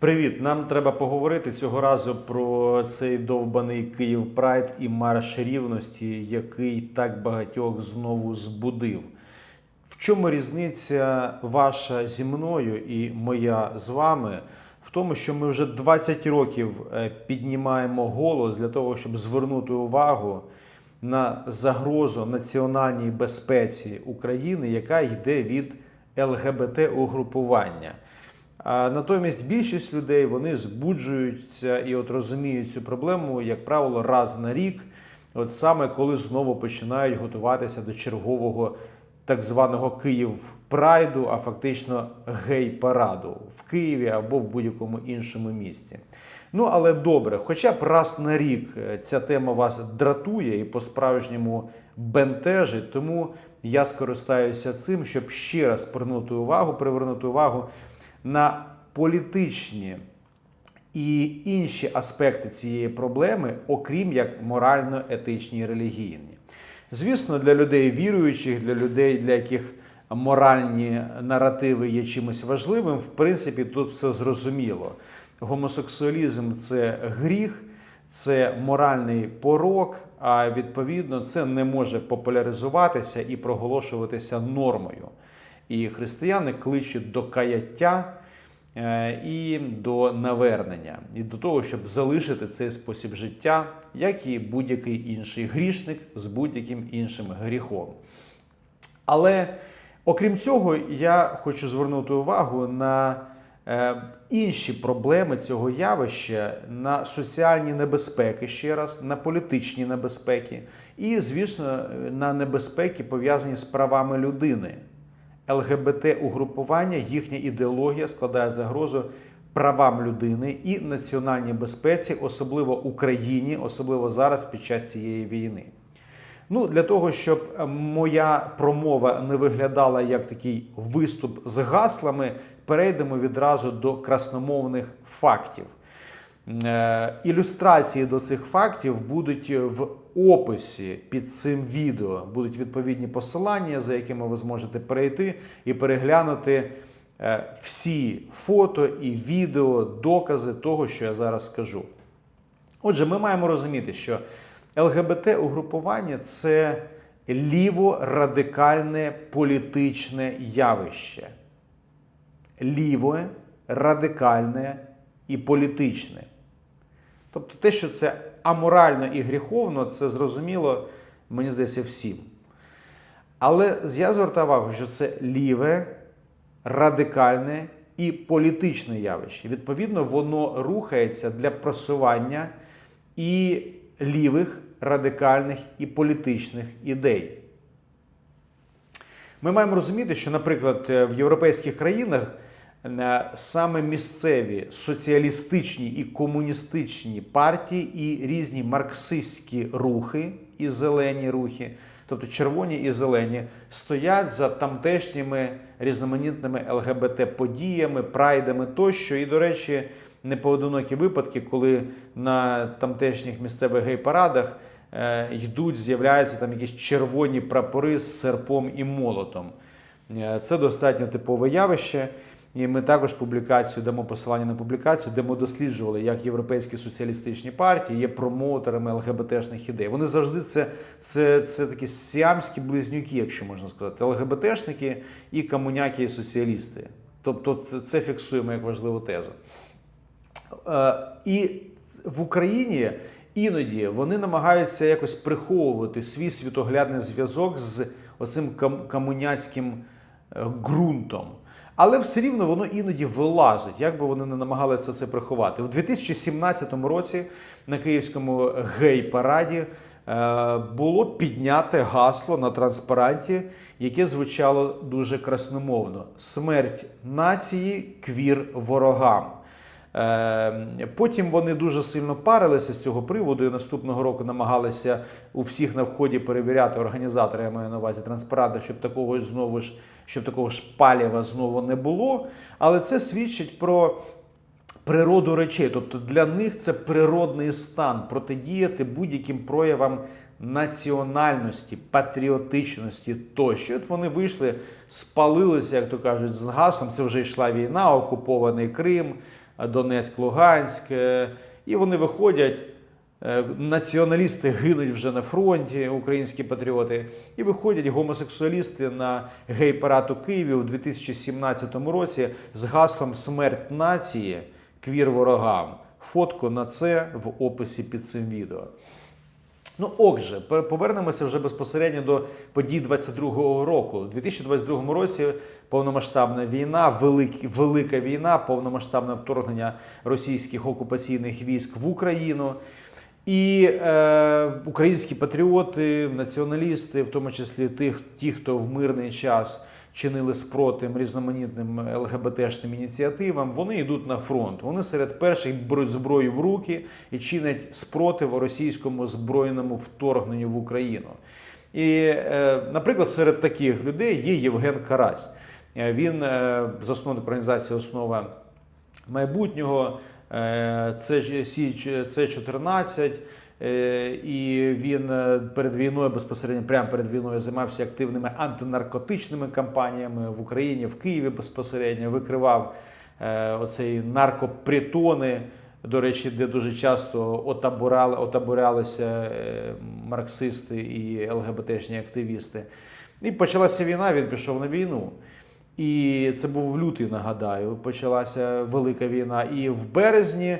Привіт! Нам треба поговорити цього разу про цей довбаний Київ Прайд і марш рівності, який так багатьох знову збудив. В чому різниця ваша зі мною і моя з вами? В тому, що ми вже 20 років е, піднімаємо голос для того, щоб звернути увагу на загрозу національній безпеці України, яка йде від ЛГБТ-угрупування. А натомість більшість людей вони збуджуються і от розуміють цю проблему, як правило, раз на рік, от саме коли знову починають готуватися до чергового так званого Київ Прайду, а фактично гей-параду в Києві або в будь-якому іншому місті. Ну, але добре, хоча б раз на рік е, ця тема вас дратує і по-справжньому бентежить, тому я скористаюся цим, щоб ще раз привернути увагу, привернути увагу на політичні і інші аспекти цієї проблеми, окрім як морально-етичні і релігійні. Звісно, для людей віруючих, для людей, для яких моральні наративи є чимось важливим, в принципі, тут все зрозуміло. Гомосексуалізм це гріх, це моральний порок, а відповідно це не може популяризуватися і проголошуватися нормою. І християни кличуть до каяття е, і до навернення, і до того, щоб залишити цей спосіб життя, як і будь-який інший грішник з будь-яким іншим гріхом. Але окрім цього, я хочу звернути увагу на е, інші проблеми цього явища, на соціальні небезпеки ще раз, на політичні небезпеки, і, звісно, на небезпеки пов'язані з правами людини. ЛГБТ-угрупування, їхня ідеологія складає загрозу правам людини і національній безпеці, особливо Україні, особливо зараз під час цієї війни. Ну, для того, щоб моя промова не виглядала як такий виступ з гаслами, перейдемо відразу до красномовних фактів. Е, Ілюстрації до цих фактів будуть в описі під цим відео. Будуть відповідні посилання, за якими ви зможете перейти і переглянути е, всі фото і відео, докази того, що я зараз скажу. Отже, ми маємо розуміти, що ЛГБТ-угрупування це ліво-радикальне політичне явище. Ліве, радикальне і політичне. Тобто те, що це аморально і гріховно, це зрозуміло, мені здається, всім. Але я звертаю увагу, що це ліве, радикальне і політичне явище. Відповідно, воно рухається для просування і лівих, радикальних і політичних ідей. Ми маємо розуміти, що, наприклад, в європейських країнах е, саме місцеві соціалістичні і комуністичні партії і різні марксистські рухи і зелені рухи, тобто червоні і зелені, стоять за тамтешніми різноманітними ЛГБТ-подіями, прайдами тощо. І, до речі, непоодинокі випадки, коли на тамтешніх місцевих гей-парадах е, йдуть, з'являються там якісь червоні прапори з серпом і молотом. Е, Це достатньо типове явище. І ми також публікацію дамо посилання на публікацію, де ми досліджували, як європейські соціалістичні партії є промоутерами ЛГБТшних ідей. Вони завжди це, це, це такі сіамські близнюки, якщо можна сказати, ЛГБТшники і комуняки і соціалісти. Тобто, це, це фіксуємо як важливу тезу. Е, І в Україні іноді вони намагаються якось приховувати свій світоглядний зв'язок з оцим комуняцьким е, ґрунтом. Але все рівно воно іноді вилазить, як би вони не намагалися це приховати. У 2017 році на київському гей-параді е, було підняте гасло на транспаранті, яке звучало дуже красномовно: смерть нації, квір ворогам. Е, Потім вони дуже сильно парилися з цього приводу і наступного року намагалися у всіх на вході перевіряти організатори, я маю на увазі транспаранта, щоб такого знову ж щоб такого ж паліва знову не було. Але це свідчить про природу речей. Тобто для них це природний стан протидіяти будь-яким проявам національності, патріотичності тощо. От вони вийшли, спалилися, як то кажуть, з гаслом. Це вже йшла війна, окупований Крим. Донецьк, Луганськ. Е, І вони виходять. е, Націоналісти гинуть вже на фронті, українські патріоти, і виходять гомосексуалісти на гей-парад у Києві у 2017 році з гаслом Смерть нації квір ворогам. Фотку на це в описі під цим відео. Ну, отже, повернемося вже безпосередньо до подій 22-го року. У 2022 році повномасштабна війна, велик, велика війна, повномасштабне вторгнення російських окупаційних військ в Україну. І е, українські патріоти, націоналісти, в тому числі тих, ті, хто в мирний час чинили спротив різноманітним ЛГБТшним ініціативам, вони йдуть на фронт. Вони серед перших беруть зброю в руки і чинять спротив російському збройному вторгненню в Україну. І, е, наприклад, серед таких людей є Євген Карась. Е, Він е, засновник організації Основа майбутнього. Це 14 і він е, перед війною безпосередньо прямо перед війною займався активними антинаркотичними кампаніями в Україні, в Києві безпосередньо викривав е, оцей наркопритони, до речі, де дуже часто отаборали, отаборялися е, марксисти і ЛГБТшні активісти. І почалася війна, він пішов на війну. І це був лютий, нагадаю. Почалася велика війна. І в березні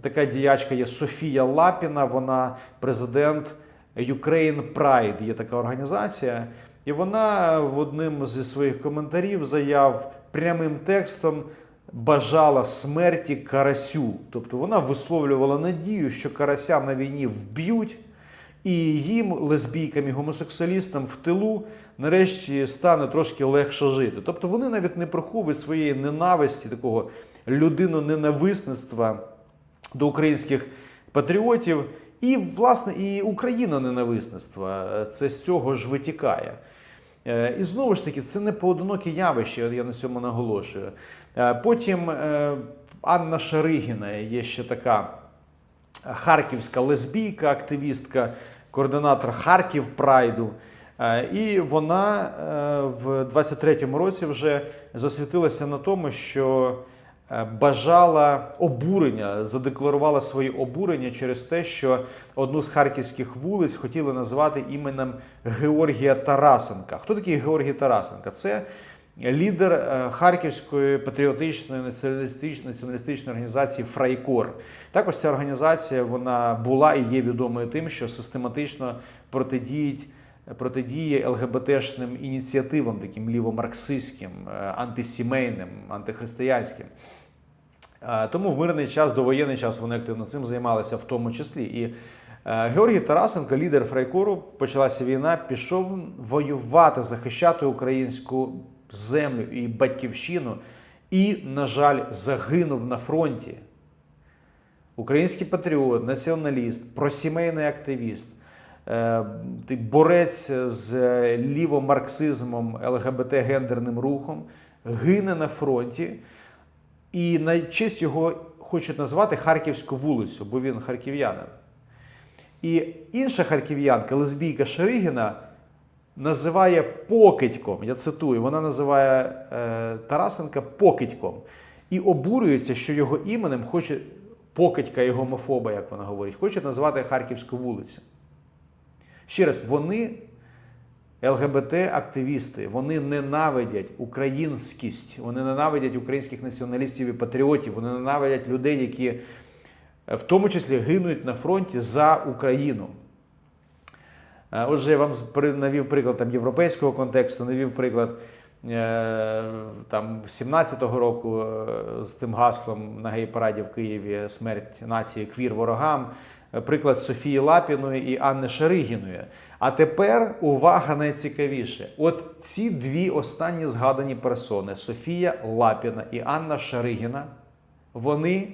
така діячка є Софія Лапіна, вона президент Ukraine Pride, є така організація. І вона в одним зі своїх коментарів заяв прямим текстом бажала смерті Карасю. Тобто вона висловлювала надію, що Карася на війні вб'ють. І їм, лесбійкам і гомосексуалістам в тилу, нарешті стане трошки легше жити. Тобто вони навіть не приховують своєї ненависті, такого людиноненависництва до українських патріотів. І, власне, і Україна ненависництва. Це з цього ж витікає. Е, І знову ж таки, це не поодиноке явище, я на цьому наголошую. Е, Потім е, Анна Шаригіна є ще така харківська лесбійка, активістка, координатор Харків Прайду. Е, І вона е, в 23-му році вже засвітилася на тому, що е, бажала обурення, задекларувала свої обурення через те, що одну з харківських вулиць хотіли назвати іменем Георгія Тарасенка. Хто такий Георгій Тарасенка? Це лідер е, Харківської патріотичної націоналістичної організації Фрайкор. Також ця організація вона була і є відомою тим, що систематично протидіють. Протидіє ЛГБТшним ініціативам, таким лівомарксистським, е, антисімейним, антихристиянським. Е, Тому в мирний час, довоєнний час вони активно цим займалися, в тому числі. І е, Георгій Тарасенко, лідер Фрайкору, почалася війна, пішов воювати, захищати українську землю і батьківщину, і, на жаль, загинув на фронті. Український патріот, націоналіст, просімейний активіст, е, борець з лівомарксизмом, ЛГБТ-гендерним рухом, гине на фронті. І на честь його хочуть назвати Харківську вулицю, бо він харків'янин. І інша харків'янка, лесбійка Шеригіна, називає покидьком. Я цитую, вона називає е, Тарасенка покидьком. І обурюється, що його іменем хоче покидька і гомофоба, як вона говорить, хоче назвати Харківську вулицю. Ще раз, вони ЛГБТ-активісти, вони ненавидять українськість, вони ненавидять українських націоналістів і патріотів, вони ненавидять людей, які е, в тому числі гинуть на фронті за Україну. Е, Отже, я вам навів приклад там, європейського контексту, навів приклад е, там 17-го року з цим гаслом на гей-параді в Києві смерть нації квір ворогам. Е, Приклад Софії Лапіної і Анни Шаригіної. А тепер увага найцікавіше. От ці дві останні згадані персони Софія Лапіна і Анна Шаригіна, вони,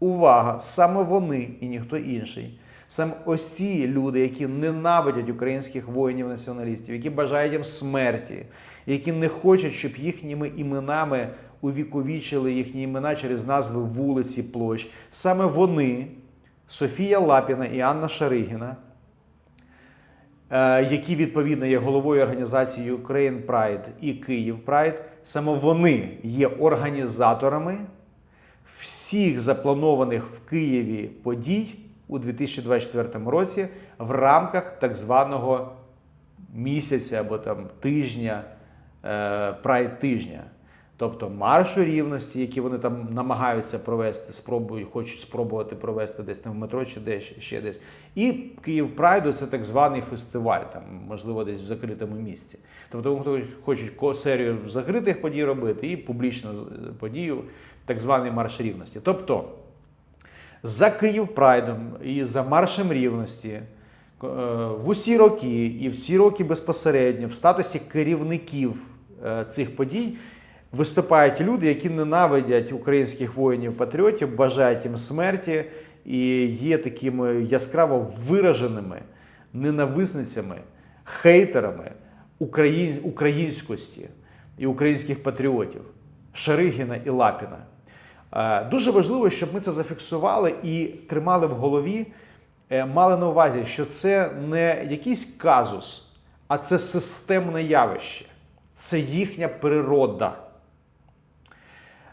увага, саме вони і ніхто інший. Саме ось ці люди, які ненавидять українських воїнів-націоналістів, які бажають їм смерті, які не хочуть, щоб їхніми іменами увіковічили їхні імена через назви вулиці, площ. Саме вони, Софія Лапіна і Анна Шаригіна, е, які відповідно є головою організації Ukraine Pride і Київ Pride, саме вони є організаторами всіх запланованих в Києві подій у 2024 році в рамках так званого місяця або там тижня, е, прайд тижня. Тобто маршу рівності, які вони там намагаються провести, спробують, хочуть спробувати провести десь там в метро чи десь ще десь. І Київ Прайду це так званий фестиваль, там, можливо, десь в закритому місці. Тобто, хто хочуть серію закритих подій робити і публічну подію, так званий марш рівності. Тобто за Київ Прайдом і за маршем рівності е, в усі роки і в ці роки безпосередньо в статусі керівників е, цих подій виступають люди, які ненавидять українських воїнів-патріотів, бажають їм смерті і є такими яскраво вираженими ненависницями, хейтерами україн- українськості і українських патріотів Шаригіна і Лапіна. Е, Дуже важливо, щоб ми це зафіксували і тримали в голові, е, мали на увазі, що це не якийсь казус, а це системне явище, це їхня природа.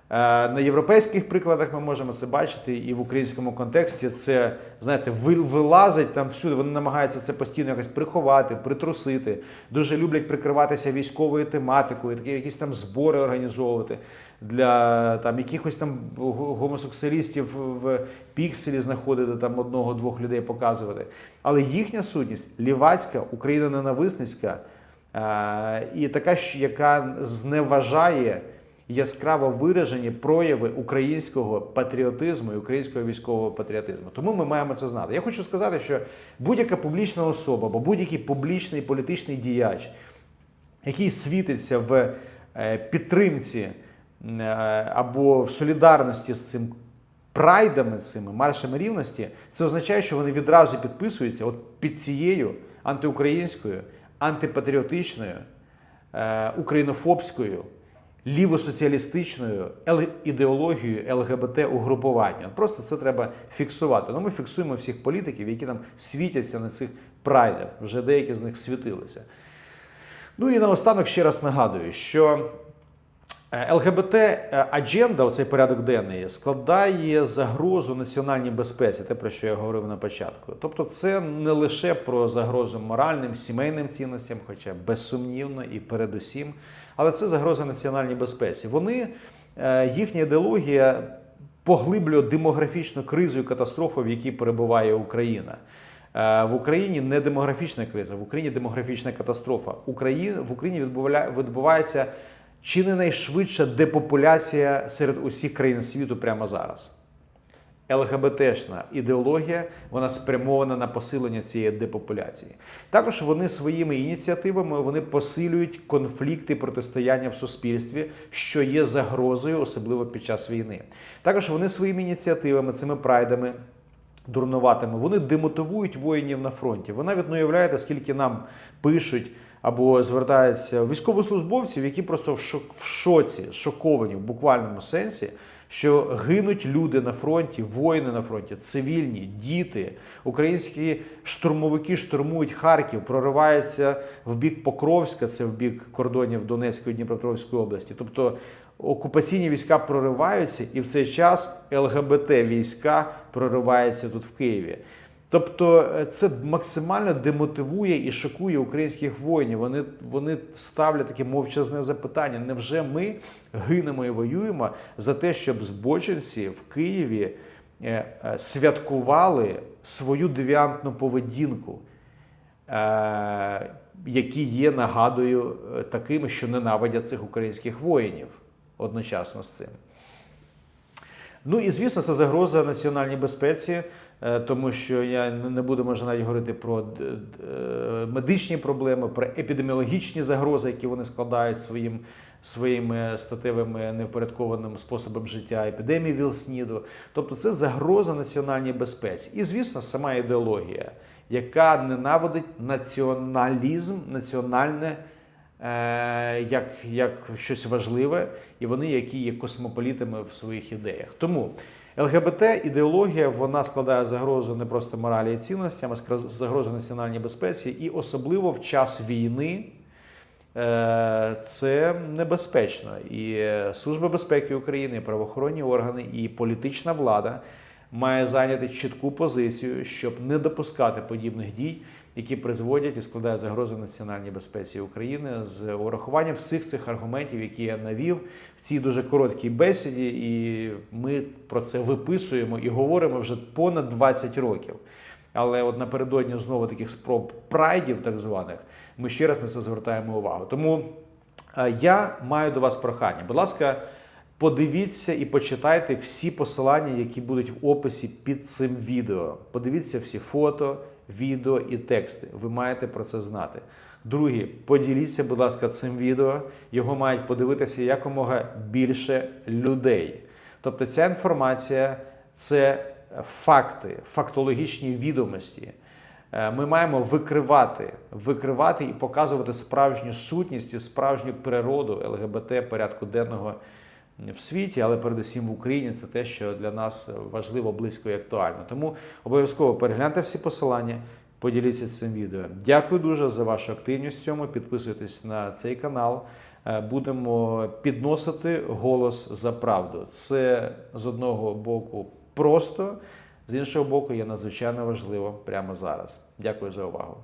Е, На європейських прикладах ми можемо це бачити, і в українському контексті це, знаєте, ви- вилазить там всюди. Вони намагаються це постійно якось приховати, притрусити. Дуже люблять прикриватися військовою тематикою, такі якісь там збори організовувати для там якихось там гомосексуалістів в пікселі знаходити там одного-двох людей показувати. Але їхня сутність лівацька, Україна ненависницька е, і така, яка зневажає яскраво виражені прояви українського патріотизму і українського військового патріотизму. Тому ми маємо це знати. Я хочу сказати, що будь-яка публічна особа або будь-який публічний політичний діяч, який світиться в е, підтримці е, або в солідарності з цим прайдами, цими маршами рівності, це означає, що вони відразу підписуються от під цією антиукраїнською, антипатріотичною, е, українофобською, лівосоціалістичною ідеологією ЛГБТ угрупування. Просто це треба фіксувати. Ну, ми фіксуємо всіх політиків, які там світяться на цих прайдах. Вже деякі з них світилися. Ну і наостанок ще раз нагадую, що е, ЛГБТ адженда, оцей порядок денний, складає загрозу національній безпеці, те про що я говорив на початку. Тобто, це не лише про загрозу моральним, сімейним цінностям, хоча безсумнівно і передусім, але це загроза національній безпеці. Вони, е, їхня ідеологія поглиблює демографічну кризу і катастрофу, в якій перебуває Україна. Е, В Україні не демографічна криза, в Україні демографічна катастрофа. В Україні відбувається чи не найшвидша депопуляція серед усіх країн світу прямо зараз. ЛГБТшна ідеологія вона спрямована на посилення цієї депопуляції. Також вони своїми ініціативами вони посилюють конфлікти протистояння в суспільстві, що є загрозою, особливо під час війни. Також вони своїми ініціативами, цими прайдами. Дурнуватими, вони демотивують воїнів на фронті. Ви навіть не уявляєте, скільки нам пишуть або звертаються військовослужбовців, які просто в шоці, шоковані в буквальному сенсі, що гинуть люди на фронті, воїни на фронті, цивільні, діти. Українські штурмовики штурмують Харків, прориваються в бік Покровська, це в бік кордонів Донецької і Дніпропетровської області. Тобто окупаційні війська прориваються, і в цей час ЛГБТ війська прориваються тут в Києві. Тобто е, це максимально демотивує і шокує українських воїнів. Вони, вони ставлять таке мовчазне запитання: невже ми гинемо і воюємо за те, щоб збочинці в Києві е, е, святкували свою девіантну поведінку? які є, нагадую, такими, що ненавидять цих українських воїнів одночасно з цим. Ну і звісно, це загроза національній безпеці, тому що я не буду може навіть говорити про д- е, медичні проблеми, про епідеміологічні загрози, які вони складають своїм. Своїми статевими невпорядкованим способом життя епідемії ВІЛ-СНІДу. Тобто це загроза національній безпеці. І, звісно, сама ідеологія, яка ненавидить націоналізм, національне е, як, як щось важливе, і вони, які є космополітами в своїх ідеях. Тому ЛГБТ ідеологія вона складає загрозу не просто моралі і цінностям, а загрозу національній безпеці, і особливо в час війни. е, це небезпечно. І Служба безпеки України, і правоохоронні органи і політична влада має зайняти чітку позицію, щоб не допускати подібних дій, які призводять і складають загрозу національній безпеці України з урахуванням всіх цих аргументів, які я навів в цій дуже короткій бесіді, і ми про це виписуємо і говоримо вже понад 20 років. Але от напередодні знову таких спроб прайдів, так званих, ми ще раз на це звертаємо увагу. Тому е, я маю до вас прохання. Будь ласка, подивіться і почитайте всі посилання, які будуть в описі під цим відео. Подивіться всі фото, відео і тексти. Ви маєте про це знати. Друге, поділіться, будь ласка, цим відео. Його мають подивитися якомога більше людей. Тобто ця інформація це факти, фактологічні відомості. Е, Ми маємо викривати, викривати і показувати справжню сутність і справжню природу ЛГБТ порядку денного в світі, але передусім в Україні це те, що для нас важливо, близько і актуально. Тому обов'язково перегляньте всі посилання, поділіться цим відео. Дякую дуже за вашу активність в цьому. Підписуйтесь на цей канал. Е, Будемо підносити голос за правду. Це з одного боку просто, з іншого боку, є надзвичайно важливо прямо зараз. Дякую за увагу.